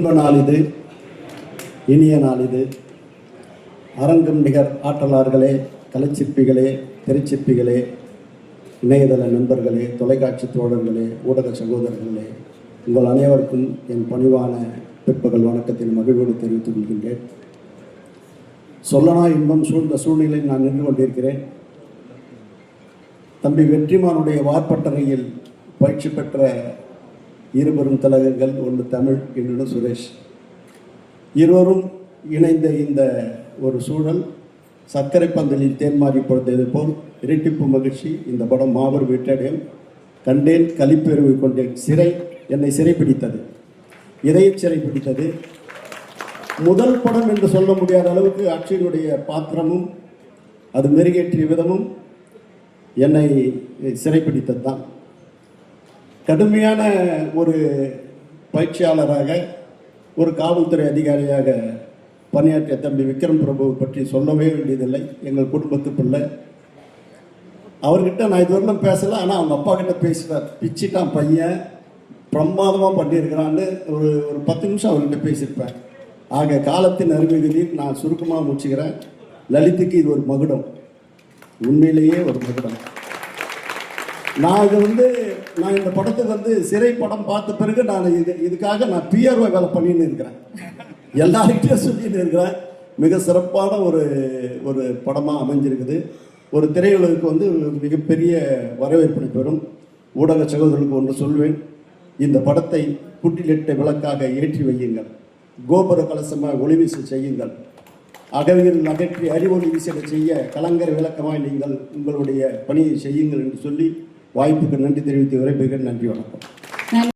இன்ப நாள் இது இனிய நாள் இது அரங்கம் நிகர் ஆற்றலார்களே கலைச்சிற்பிகளே திரைச்சிற்பிகளே இணையதள நண்பர்களே தொலைக்காட்சி தோழர்களே ஊடக சகோதரர்களே உங்கள் அனைவருக்கும் என் பணிவான பிற்பகல் வணக்கத்தில் மகிழ்வோடு தெரிவித்துக் கொள்கின்றேன். சொல்லனா இன்பம் சூழ்ந்த சூழ்நிலையில் நான் நின்று கொண்டிருக்கிறேன். தம்பி வெற்றிமானுடைய வார்ப்பட்டறையில் பயிற்சி பெற்ற இருபெரும் தலைவர்கள் ஒன்று தமிழ் இன்னொன்று சுரேஷ். இருவரும் இணைந்த இந்த ஒரு சூழல் சர்க்கரை பந்தலில் தேன்மாறி பொழுது போல் இரட்டிப்பு மகிழ்ச்சி. இந்த படம் மாபெரும் வீட்டடையும் கண்டேன் கலிப்பெருவை கொண்டேன். சிறை என்னை சிறைப்பிடித்தது. இதய சிறை பிடித்தது முதல் படம் என்று சொல்ல முடியாத அளவுக்கு அக்ஷயனுடைய பாத்திரமும் அது மெருகேற்றிய விதமும் என்னை சிறைப்பிடித்தது தான் கடுமையான ஒரு பயிற்சியாளராக ஒரு காவல்துறை அதிகாரியாக பணியாற்றிய தம்பி விக்ரம் பிரபுவை பற்றி சொல்லவே வேண்டியதில்லை. எங்கள் குடும்பத்து பிள்ளை அவர்கிட்ட நான் இதுவரையிலும் பேசலை ஆனால் அவங்க அப்பா கிட்ட பேசுகிறார் பிச்சிட்டான் பையன். பிரமாதமாக பண்ணியிருக்கிறான்னு ஒரு ஒரு பத்து நிமிஷம் அவர்கிட்ட பேசியிருப்பேன். ஆக காலத்தின் அருமைகளில் நான் சுருக்கமாக முடிச்சுக்கிறேன் லலித்துக்கு இது ஒரு மகுடம். உண்மையிலேயே ஒரு மகுடம். நான் இது வந்து நான் இந்த படத்துக்கு வந்து சிறை படம் பார்த்த பிறகு நான் இது இதுக்காக நான் பிஆர்ஓ வேலை பண்ணின்னு இருக்கிறேன். எல்லார்கிட்டையும் சொல்லிட்டு இருக்கிறேன். மிக சிறப்பான ஒரு ஒரு படமாக அமைஞ்சிருக்குது. ஒரு திரையுலகுக்கு வந்து மிகப்பெரிய வரவேற்பு பெறும் ஊடக சகோதரர்களுக்கு ஒன்று சொல்வேன். இந்த படத்தை குட்டிலிட்ட விளக்காக ஏற்றி வையுங்கள். கோபுர கலசமாக ஒளிவீச செய்யுங்கள். அகவியில் அகற்றி அறிவொளி வீசலை செய்ய கலங்கர விளக்கமாய் நீங்கள் உங்களுடைய பணியை செய்யுங்கள் என்று சொல்லி வாய்ப்புக்கு நன்றி தெரிவித்து விரைப்புகிறேன் நன்றி வணக்கம்.